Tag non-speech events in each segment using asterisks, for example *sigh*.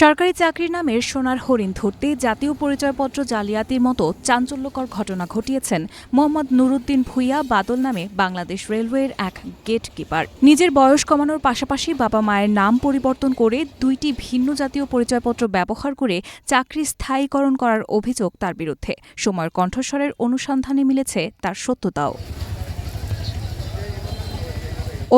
সরকারি চাকরির নামের সোনার হরিণ ধরতে জাতীয় পরিচয়পত্র জালিয়াতির মতো চাঞ্চল্যকর ঘটনা ঘটিয়েছেন মোহাম্মদ নুরুদ্দিন ভুইয়া বাদল নামে বাংলাদেশ রেলওয়ের এক গেট কিপার নিজের বয়স কমানোর পাশাপাশি বাবা মায়ের নাম পরিবর্তন করে দুইটি ভিন্ন জাতীয় পরিচয়পত্র ব্যবহার করে চাকরি স্থায়ীকরণ করার অভিযোগ তার বিরুদ্ধে। সময়ের কণ্ঠস্বরের অনুসন্ধানে মিলেছে তার সত্যতাও।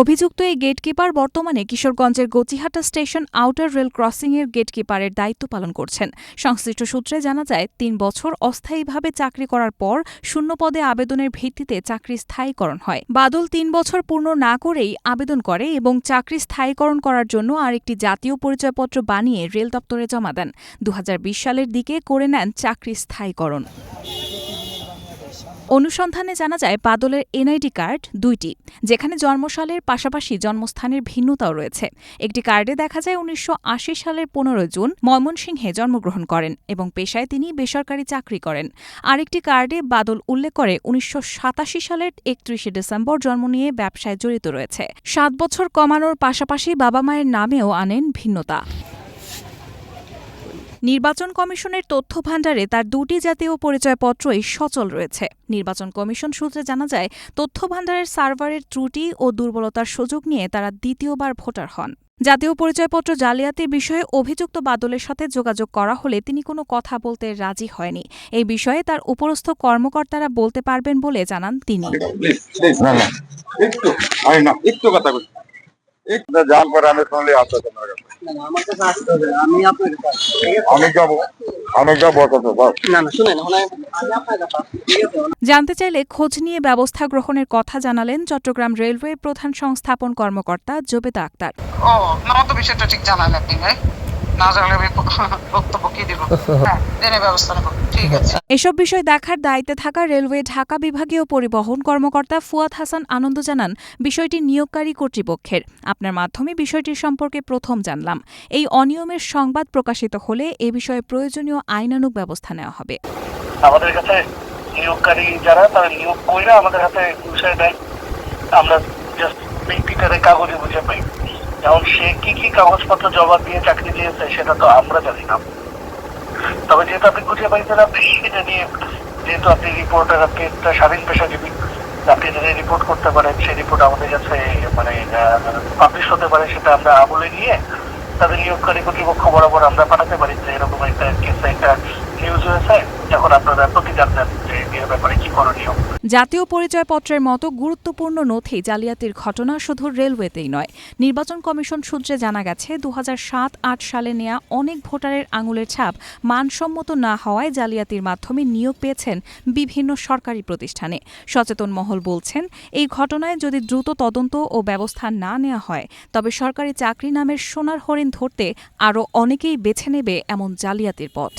অভিযুক্ত এই গেটকিপার বর্তমানে কিশোরগঞ্জের গচিহাটা স্টেশন আউটার রেল ক্রসিংয়ের গেটকিপারের দায়িত্ব পালন করছেন। সংশ্লিষ্ট সূত্রে জানা যায়, তিন বছর অস্থায়ীভাবে চাকরি করার পর শূন্য পদে আবেদনের ভিত্তিতে চাকরি স্থায়ীকরণ হয়। বাদল তিন বছর পূর্ণ না করেই আবেদন করে এবং চাকরি স্থায়ীকরণ করার জন্য আরেকটি জাতীয় পরিচয়পত্র বানিয়ে রেল দপ্তরে জমা দেন। দু হাজার বিশ সালের দিকে করে নেন চাকরি স্থায়ীকরণ। অনুসন্ধানে জানা যায়, বাদলের এনআইডি কার্ড দুইটি, যেখানে জন্মসালের পাশাপাশি জন্মস্থানের ভিন্নতাও রয়েছে। একটি কার্ডে দেখা যায়, উনিশশো আশি সালের পনেরো জুন ময়মনসিংহে জন্মগ্রহণ করেন এবং পেশায় তিনি বেসরকারি চাকরি করেন। আরেকটি কার্ডে বাদল উল্লেখ করে, উনিশশো সাতাশি সালের একত্রিশে ডিসেম্বর জন্ম নিয়ে ব্যবসায় জড়িত রয়েছে। সাত বছর কমানোর পাশাপাশি বাবা মায়ের নামেও আনেন ভিন্নতা। নির্বাচন কমিশনের তথ্য ভাণ্ডারে তার দুটি জাতীয় পরিচয়পত্রই সচল রয়েছে। নির্বাচন কমিশন সূত্রে জানা যায় তথ্য ভাণ্ডারের সার্ভারের ত্রুটি ও দুর্বলতার সুযোগ নিয়ে তারা দ্বিতীয়বার ভোটার হন। জাতীয় পরিচয়পত্র জালিয়াতির বিষয়ে অভিযুক্ত বাদলের সাথে যোগাযোগ করা হলে তিনি কোনো কথা বলতে রাজি হয়নি। এই বিষয়ে তার উপরস্থ কর্মকর্তারা বলতে পারবেন বলে জানান তিনি। একটু কথা জানতে চাইলে খোঁজ নিয়ে ব্যবস্থা গ্রহণের কথা জানালেন চট্টগ্রাম রেলওয়ে প্রধান সংস্থাপন কর্মকর্তা জোবেদা আক্তার। ও না আমার তো বিষয়টা ঠিক জানা নেই *laughs* হ্যাঁ জেনে ব্যবস্থা নেব। ঠিক আছে। এসব বিষয় দেখার দায়িত্বে থাকা রেলওয়ে ঢাকা বিভাগীয় পরিবহন কর্মকর্তা ফুয়াদ হাসান আনন্দ জানান বিষয়টি নিয়োগকারী কর্তৃপক্ষের। আপনার মাধ্যমে বিষয়টির সম্পর্কে প্রথম জানলাম। এই অনিয়মের সংবাদ প্রকাশিত হলে এ বিষয়ে প্রয়োজনীয় আইনানুগ ব্যবস্থা নেওয়া হবে। আমাদের কাছে নিয়োগকারী যারা তারা নিয়োগ কইরা আমাদের হাতে বিষয় দেয় আমরা জাস্ট ব্যক্তিটারে কাগজে বুঝে পাই। এখন সে কি কি কাগজপত্র জবাব দিয়ে চাকরি দিয়েছে সেটা তো আমরা জানি না। তবে যেহেতু আপনি খুঁজে পাইছেন, আপনি সেটা নিয়ে যেহেতু আপনি রিপোর্টার আপনি একটা স্বাধীন পেশাজীবী আপনি যদি রিপোর্ট করতে পারেন, সেই রিপোর্ট আমাদের কাছে মানে পাবলিশ হতে পারে, সেটা আমরা আমলে নিয়ে তাদের নিয়োগকারী কর্তৃপক্ষ বরাবর আমরা পাঠাতে পারি যে এরকম একটা কেসে একটা নিউজ হয়েছে যখন আপনারা প্রতিদান দেন যে এর ব্যাপারে কি করণীয়। জাতীয় পরিচয়পত্রের মতো গুরুত্বপূর্ণ নথি জালিয়াতির ঘটনা শুধু রেলওয়েতেই নয়। নির্বাচন কমিশন সূত্রে জানা গেছে দু আট সালে নেয়া অনেক ভোটারের আঙুলের ছাপ মানসম্মত না হওয়ায় জালিয়াতির মাধ্যমে নিয়োগ পেয়েছেন বিভিন্ন সরকারি প্রতিষ্ঠানে। সচেতন মহল বলছেন, এই ঘটনায় যদি দ্রুত তদন্ত ও ব্যবস্থা না নেওয়া হয়, তবে সরকারি চাকরি নামের সোনার হরিণ ধরতে আরও অনেকেই বেছে নেবে এমন জালিয়াতির পথ।